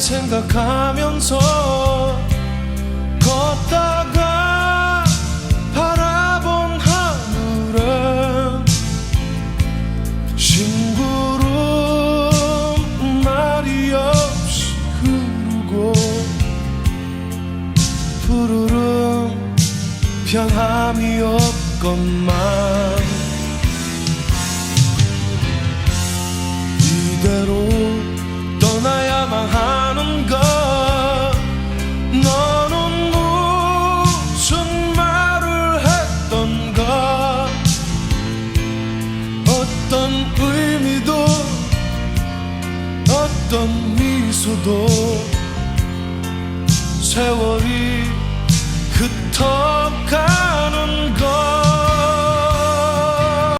생각하면서 걷다가 바라본 하늘은 심구름 말이 없이 흐르고 푸르름 변함이 없건만 이대로 어떤 의미도 어떤 미소도 세월이